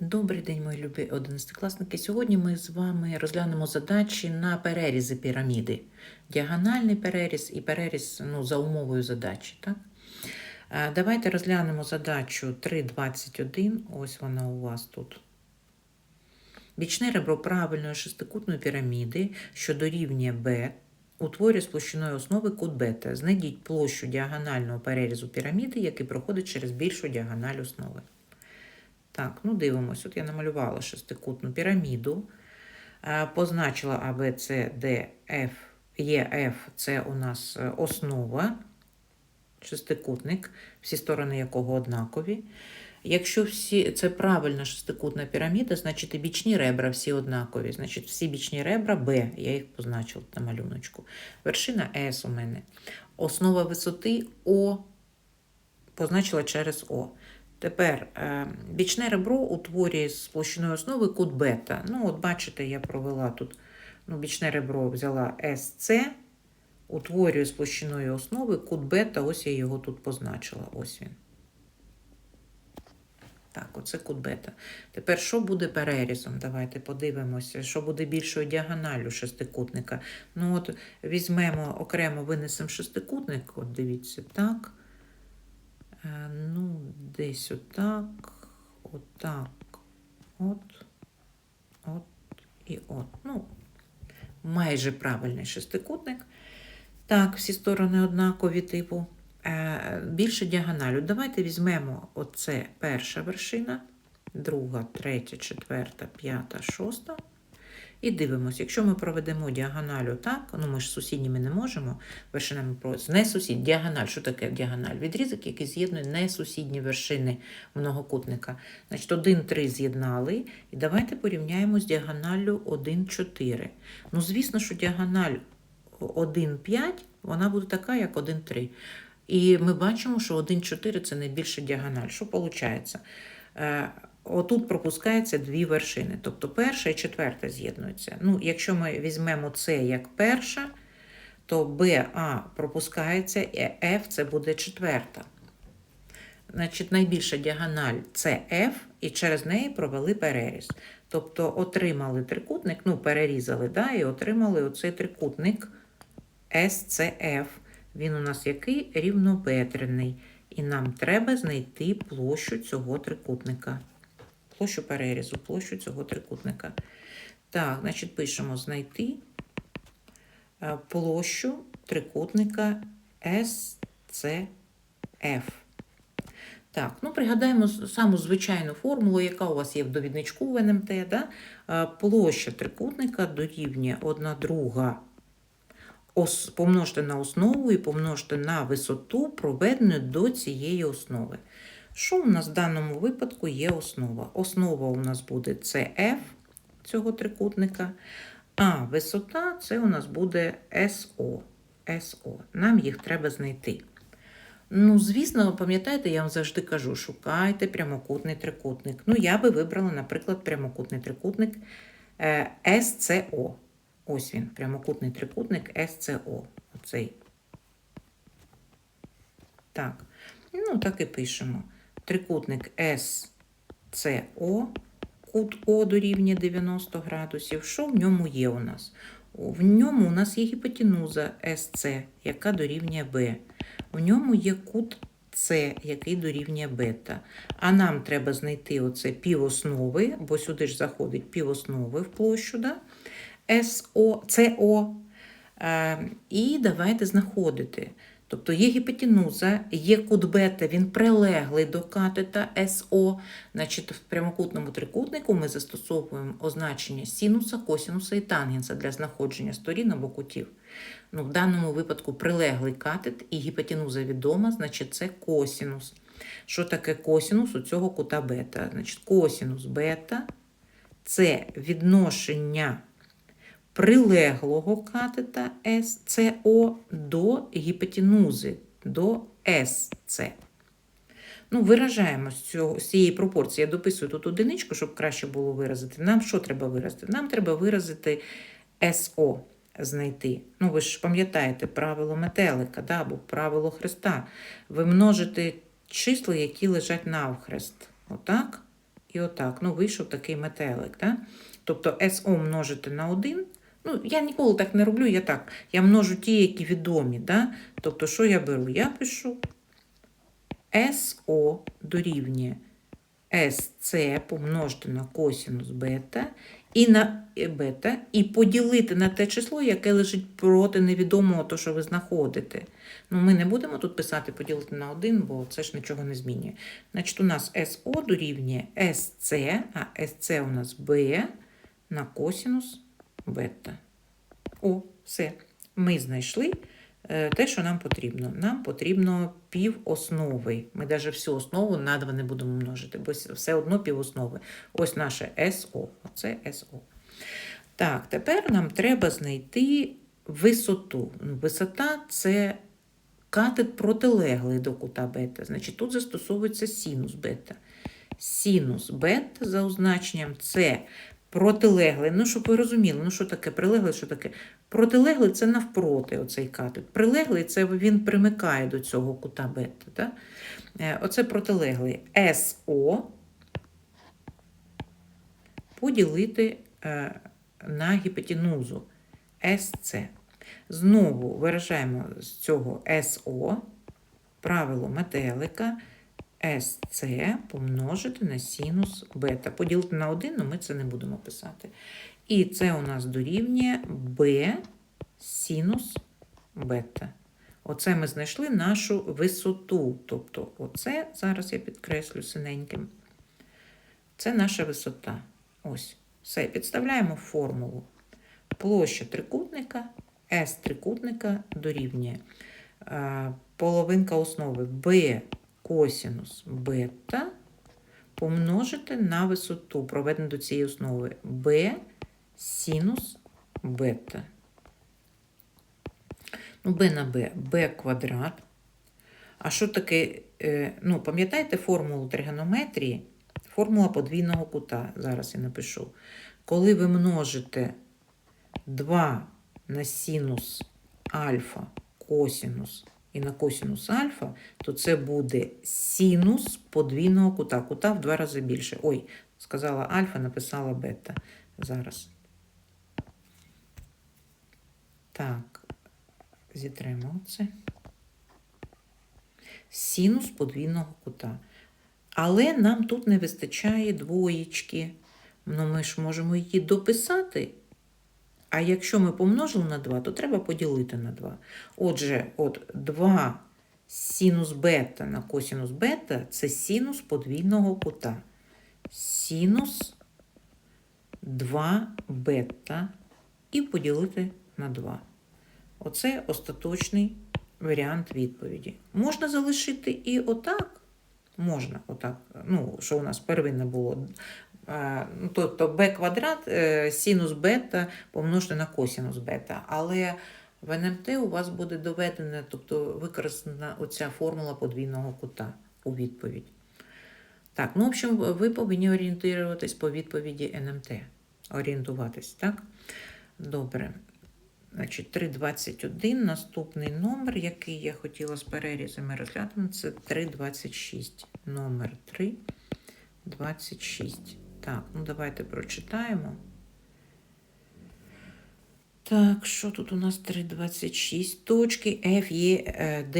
Добрий день, мої любі одинадцятикласники. Сьогодні ми з вами розглянемо задачі на перерізи піраміди. Діагональний переріз і переріз ну, за умовою задачі. Так? Е, Давайте розглянемо задачу 3.21. Ось вона у вас тут. Бічне ребро правильної шестикутної піраміди, що дорівнює B, утворює з площиною основи кут бета. Знайдіть площу діагонального перерізу піраміди, який проходить через більшу діагональ основи. Так, ну дивимось. От я намалювала шестикутну піраміду, е, позначила А, Б, С, Д, Ф, Е, Ф це у нас е, основа, шестикутник, всі сторони якого однакові. Якщо всі, це правильна шестикутна піраміда, значить і бічні ребра всі однакові. Значить, всі бічні ребра Б, я їх позначила на малюночку. Вершина С у мене. Основа висоти О позначила через О. Тепер е, бічне ребро утворює з площиною основи кут бета. Ну, от бачите, я провела тут ну, бічне ребро взяла SC, утворює з площиною основи кут бета, ось я його тут позначила. Ось він. Так, оце кут бета. Тепер, що буде перерізом? Давайте подивимося, що буде більшою діагоналлю шестикутника. Ну, от візьмемо окремо винесемо шестикутник, от дивіться, так. Е, Ну, десь отак, отак, от, от і от. Ну, майже правильний шестикутник. Так, всі сторони однакові типу. Е, Більше діагоналю. Давайте візьмемо оце перша вершина, друга, третя, четверта, п'ята, шоста. І дивимося, якщо ми проведемо діагоналю так, ну ми ж сусідніми не можемо, вершинами проводити. Не сусід, діагональ. Що таке діагональ? Відрізок, який з'єднує несусідні вершини многокутника. Значить, 1, 3 з'єднали. І давайте порівняємо з діагоналлю 1, 4. Ну, звісно, що діагональ 1, 5, вона буде така, як 1, 3. І ми бачимо, що 1, 4 це найбільша діагональ. Що виходить? Отут пропускається дві вершини, тобто перша і четверта з'єднуються. Ну, якщо ми візьмемо це як перша, то БА пропускається, і F це буде четверта. Значить, найбільша діагональ це F, і через неї провели переріз. Тобто отримали трикутник, ну, перерізали, да, і отримали оцей трикутник SCF. Він у нас який рівнобедрений. І нам треба знайти площу цього трикутника площу перерізу, площу цього трикутника. Так, значить, пишемо знайти е, площу трикутника SCF. Так, ну пригадаємо саму звичайну формулу, яка у вас є в довідничку в НМТ. Да? Е, Площа трикутника дорівнює 1 друга помножте на основу і помножте на висоту, проведену до цієї основи. Що у нас в даному випадку є основа? Основа у нас буде CF цього трикутника, а висота це у нас буде SO. SO. Нам їх треба знайти. Ну, звісно, пам'ятаєте, я вам завжди кажу: шукайте прямокутний трикутник. Ну, я би вибрала, наприклад, прямокутний трикутник е, SCO. Ось він, прямокутний трикутник SCO. Оцей. Так. Ну, так і пишемо трикутник SCO, кут О дорівнює 90 градусів. Що в ньому є у нас? В ньому у нас є гіпотенуза SC, яка дорівнює B. В ньому є кут С, який дорівнює бета. А нам треба знайти оце півоснови, бо сюди ж заходить півоснови в площу, да? СО, СО. Е, і давайте знаходити. Тобто є гіпотенуза, є кут бета, він прилеглий до катета СО. Значить, в прямокутному трикутнику ми застосовуємо означення синуса, косінуса і тангенса для знаходження сторін або кутів. Ну, В даному випадку прилеглий катет і гіпотенуза відома, значить це косінус. Що таке косінус у цього кута бета? Значить, Косінус бета це відношення прилеглого катета СЦО до гіпотенузи, до СЦ. Ну, Виражаємо з, цієї пропорції. Я дописую тут одиничку, щоб краще було виразити. Нам що треба виразити? Нам треба виразити СО знайти. Ну, ви ж пам'ятаєте правило метелика да, або правило хреста. Ви множите числа, які лежать навхрест. Отак. і отак. Ну, вийшов такий метелик. Да? Тобто СО множити на 1. Ну, я ніколи так не роблю, я так. Я множу ті, які відомі. Да? Тобто, що я беру? Я пишу СО дорівнює СЦ помножити на косінус бета і на е, бета, і поділити на те число, яке лежить проти невідомого, то, що ви знаходите. Ну, ми не будемо тут писати поділити на 1, бо це ж нічого не змінює. Значить, у нас СО дорівнює СЦ, а СЦ у нас Б на косінус бета. О, все. Ми знайшли е, те, що нам потрібно. Нам потрібно півоснови. Ми навіть всю основу на 2 не будемо множити, бо все одно півоснови. Ось наше СО. Оце СО. Так, тепер нам треба знайти висоту. Ну, Висота це катет протилеглий до кута бета. Значить, тут застосовується синус бета. Синус бета за означенням це протилеглий. Ну, щоб ви розуміли, ну що таке прилеглий, що таке? Протилеглий це навпроти оцей катет. Прилеглий це він примикає до цього кута бета. Да? Е, Оце протилеглий СО поділити е, на гіпотенузу СЦ. Знову виражаємо з цього СО правило метелика СЦ помножити на синус бета. Поділити на 1, але ми це не будемо писати. І це у нас дорівнює b синус бета. Оце ми знайшли нашу висоту. Тобто, оце, зараз я підкреслю синеньким. Це наша висота. Ось. Все. Підставляємо формулу. Площа трикутника, S трикутника дорівнює е, половинка основи b косінус бета помножити на висоту, проведену до цієї основи b синус бета. Ну, b на b, b квадрат. А що таке, е, ну, пам'ятаєте формулу тригонометрії? Формула подвійного кута. Зараз я напишу. Коли ви множите 2 на синус альфа, косінус і на косінус альфа, то це буде синус подвійного кута. Кута в два рази більше. Ой, сказала альфа, написала бета. Зараз. Так, зітремо це. Синус подвійного кута. Але нам тут не вистачає двоєчки. Ну, ми ж можемо її дописати. А якщо ми помножили на 2, то треба поділити на 2. Отже, от 2 синус бета на косинус бета це синус подвійного кута. Синус 2 бета і поділити на 2. Оце остаточний варіант відповіді. Можна залишити і отак. Можна, отак, ну, що у нас первинне було. Ну, Тобто b квадрат е, синус бета помножити на косинус бета. Але в НМТ у вас буде доведена, тобто використана оця формула подвійного кута у відповідь. Так, ну, в общем, ви повинні орієнтуватись по відповіді НМТ. Орієнтуватись, так? Добре. Значить, 3,21. Наступний номер, який я хотіла з перерізами розглянути, це 3,26. Номер 3,26. Так, ну давайте прочитаємо. Так, що тут у нас 3,26? Точки F, Є, е, D,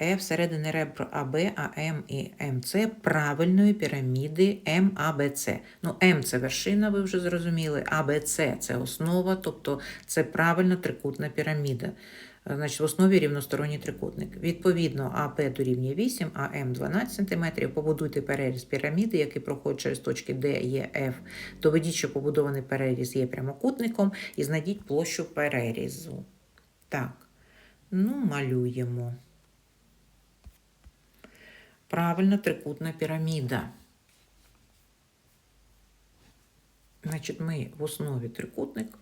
Е, F, середини ребр АБ, АМ і МЦ правильної піраміди МАБЦ. Ну, М це вершина, ви вже зрозуміли, АБЦ це основа, тобто це правильна трикутна піраміда. Значить, в основі рівносторонній трикутник. Відповідно, АП дорівнює 8, а М 12 см. Побудуйте переріз піраміди, який проходить через точки Д, Е, Ф. Доведіть, що побудований переріз є прямокутником, і знайдіть площу перерізу. Так, ну, малюємо. Правильно, трикутна піраміда. Значить, ми в основі трикутник.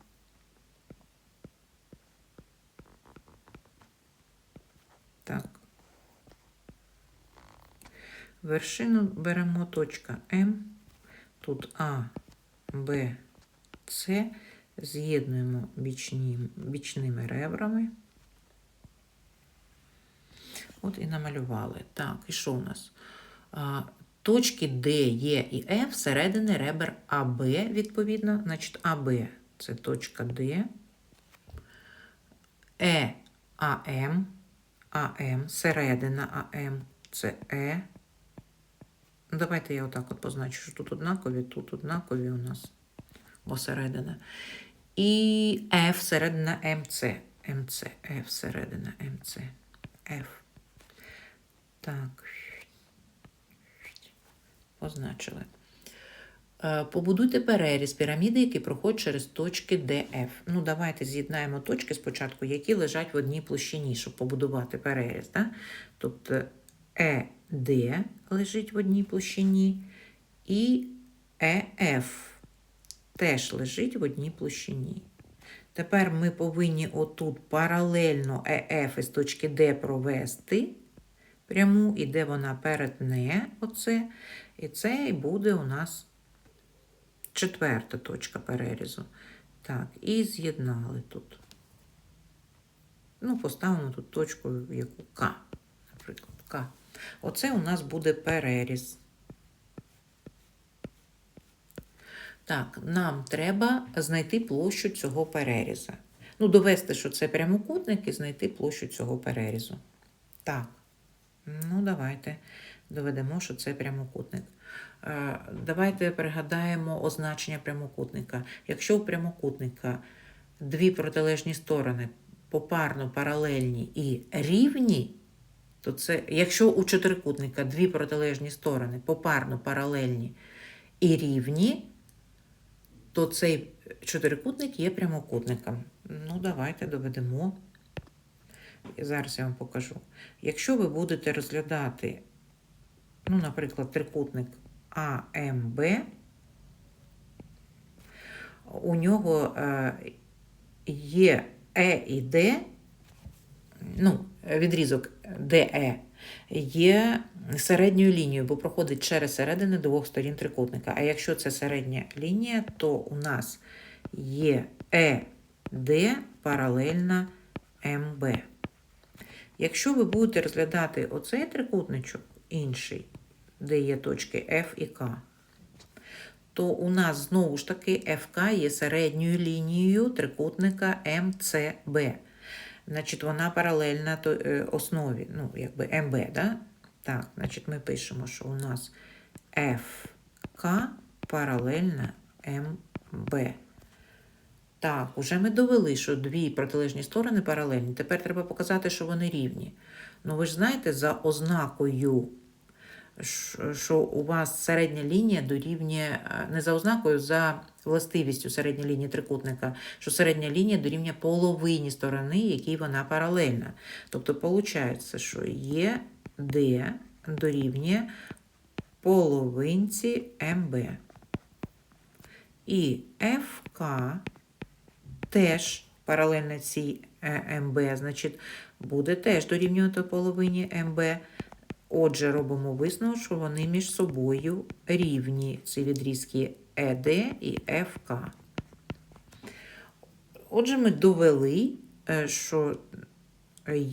Так. Вершину беремо точка М. Тут А, Б, С. З'єднуємо бічні, бічними ребрами. От і намалювали. Так, і що у нас? А, точки D, E і F середини ребер АБ, відповідно, значить АБ це точка D, Е АМ, АМ, середина АМ це Е. Ну, Давайте я отак от позначу, що тут однакові, тут однакові у нас, бо середина. І F середина МЦ. МЦ, F середина МЦ. F. Так. Позначили. Е, Побудуйте переріз піраміди, які проходять через точки DF. Ну, давайте з'єднаємо точки спочатку, які лежать в одній площині, щоб побудувати переріз. Да? Тобто ED лежить в одній площині, і EF теж лежить в одній площині. Тепер ми повинні отут паралельно EF із точки D провести пряму, і де вона перетне оце. І це буде у нас четверта точка перерізу. Так, і з'єднали тут. Ну, поставимо тут точку, яку К, наприклад, К. Оце у нас буде переріз. Так, нам треба знайти площу цього переріза. Ну, довести, що це прямокутник, і знайти площу цього перерізу. Так, ну давайте доведемо, що це прямокутник. Давайте пригадаємо означення прямокутника. Якщо у прямокутника дві протилежні сторони попарно паралельні і рівні, то це, якщо у чотирикутника дві протилежні сторони попарно паралельні і рівні, то цей чотирикутник є прямокутником. Ну, давайте доведемо. Зараз я вам покажу. Якщо ви будете розглядати, ну, наприклад, трикутник АМБ, у нього е, є Е і Д, ну, відрізок ДЕ є середньою лінією, бо проходить через середини двох сторін трикутника. А якщо це середня лінія, то у нас є ЕД паралельна МБ. Якщо ви будете розглядати оцей трикутничок, інший, де є точки F і К, то у нас знову ж таки ФК є середньою лінією трикутника МЦБ. Значить, вона паралельна е, основі, ну, якби МБ, да? Так, значить, ми пишемо, що у нас ФК паралельна МБ. Так, уже ми довели, що дві протилежні сторони паралельні. Тепер треба показати, що вони рівні. Ну, ви ж знаєте, за ознакою, що у вас середня лінія дорівнює, е, не за ознакою, за властивістю середня лінії трикутника, що середня лінія дорівнює половині сторони, якій вона паралельна. Тобто, виходить, що є D дорівнює половинці МБ. І ФК теж паралельно цій е, МБ, значить, буде теж дорівнювати половині МБ. Отже, робимо висновок, що вони між собою рівні ці відрізки ЕД і ФК. Отже, ми довели, е, що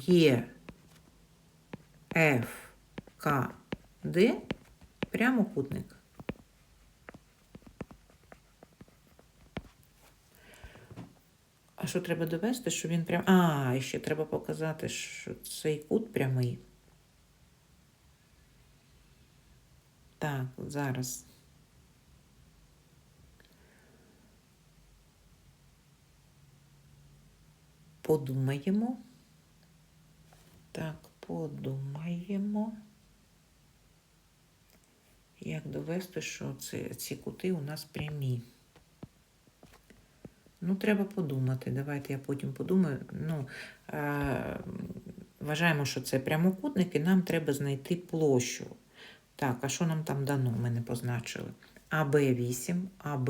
є ФКД прямокутник. А що треба довести, що він прям. А, ще треба показати, що цей кут прямий. Так, зараз. Подумаємо. Так, подумаємо. Як довести, що ці, ці кути у нас прямі? Ну, треба подумати. Давайте я потім подумаю. Ну, е, вважаємо, що це прямокутник, і нам треба знайти площу. Так, а що нам там дано? Ми не позначили. АБ 8, АБ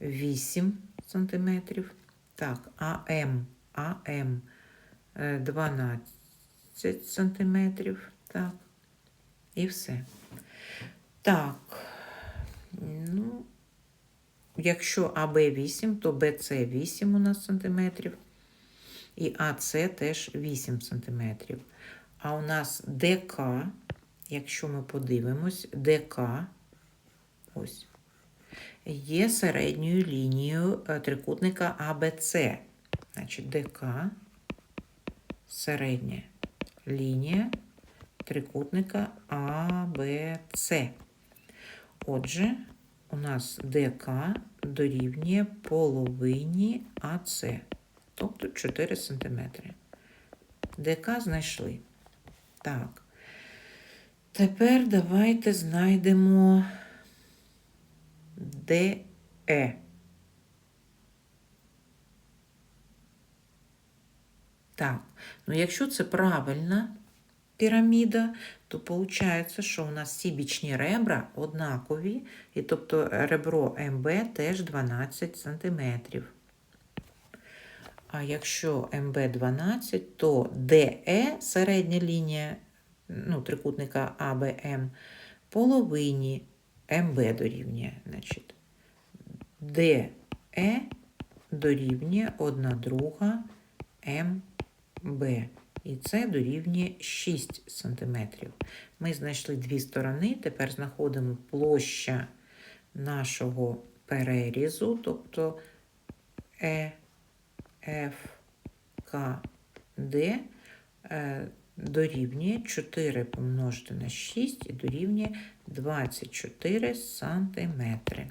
8 сантиметрів. Так, АМ, АМ е, 12 сантиметрів. Так, і все. Так, ну, якщо АБ 8, то БЦ 8 у нас сантиметрів. І АЦ теж 8 сантиметрів. А у нас ДК якщо ми подивимось, ДК ось, є середньою лінією е, трикутника АБЦ. Значить, ДК середня лінія трикутника АБЦ. Отже, у нас ДК дорівнює половині АЦ, тобто 4 см. ДК знайшли. Так. Тепер давайте знайдемо ДЕ. Так, ну якщо це правильна піраміда, то виходить, що у нас всі бічні ребра однакові, і тобто ребро МБ теж 12 см. А якщо МБ 12, то ДЕ середня лінія ну, трикутника АБМ половині МБ дорівнює. Значить, ДЕ дорівнює 1 друга МБ. І це дорівнює 6 см. Ми знайшли дві сторони, тепер знаходимо площа нашого перерізу, тобто Е, Ф, К, Д е, дорівнює 4 помножити на 6 і дорівнює 24 сантиметри.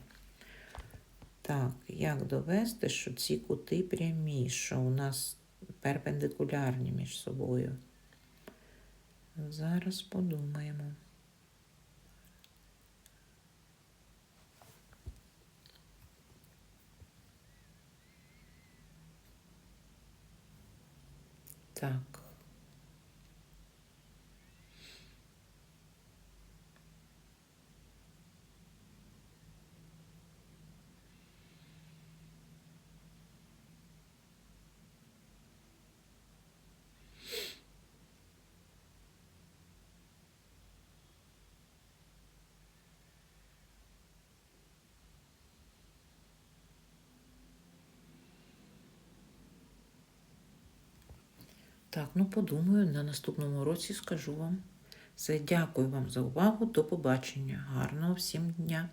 Так, як довести, що ці кути прямі, що у нас перпендикулярні між собою? Зараз подумаємо. Так. Так, ну подумаю, на наступному році скажу вам. Все, дякую вам за увагу. До побачення. Гарного всім дня!